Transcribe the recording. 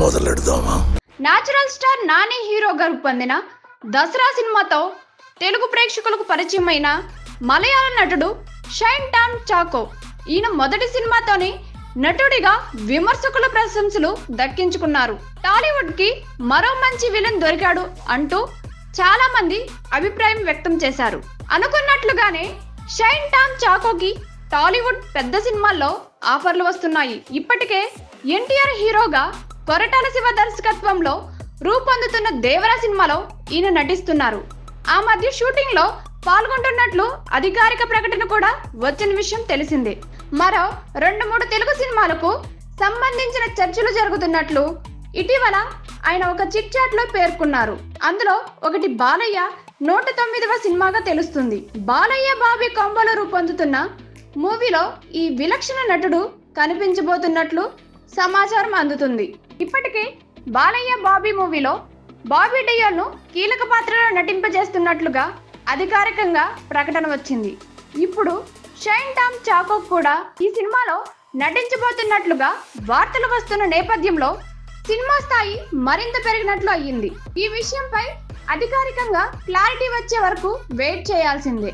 మొదలెడదామా? Natural star Nani హీరోగా రూపొందిన దసరా సినిమాతో తెలుగు ప్రేక్షకులకు పరిచయమైన మలయాళ నటుడు షైన్ టాన్ చాకో. ఈయన మొదటి సినిమాతోనే నటుడిగా విమర్శకుల ప్రశంసలు దక్కించుకున్నారు. టాలీవుడ్కి మరో మంచి విలన్ దొరికాడు అంటూ చాలా మంది అభిప్రాయం వ్యక్తం చేశారు. అనుకున్నట్లుగానే షైన్ టామ్ చాకోకి టాలీవుడ్ పెద్ద సినిమాల్లో ఆఫర్లు వస్తున్నాయి. ఇప్పటికే ఎన్టీఆర్ హీరోగా కొరటాల శివ దర్శకత్వంలో రూపొందుతున్న దేవరా సినిమాలో ఈయన నటిస్తున్నారు. ఆ మధ్య షూటింగ్లో పాల్గొంటున్నట్లు అధికారిక ప్రకటన కూడా వచ్చిన విషయం తెలిసిందే. మరో రెండు మూడు తెలుగు సినిమాలకు సంబంధించిన చర్చలు జరుగుతున్నట్లు ఇటీవల ఆయన ఒక చిట్ చాట్లో పేర్కొన్నారు. అందులో ఒకటి బాలయ్య నూట తొమ్మిదవ సినిమాగా తెలుస్తుంది. బాలయ్య బాబీ కాంబోలో రూపొందుతున్న మూవీలో ఈ విలక్షణ నటుడు కనిపించబోతున్నట్లు సమాచారం అందుతుంది. ఇప్పటికే బాలయ్య బాబీ మూవీలో బాబీ డియోల్ కీలక పాత్రలో నటింపజేస్తున్నట్లుగా అధికారికంగా ప్రకటన వచ్చింది. ఇప్పుడు షైన్ టామ్ చాకో కూడా ఈ సినిమాలో నటించబోతున్నట్లుగా వార్తలు వస్తున్న నేపథ్యంలో సినిమా స్థాయి మరింత పెరిగినట్లు అయ్యింది. ఈ విషయంపై అధికారికంగా క్లారిటీ వచ్చే వరకు వెయిట్ చేయాల్సిందే.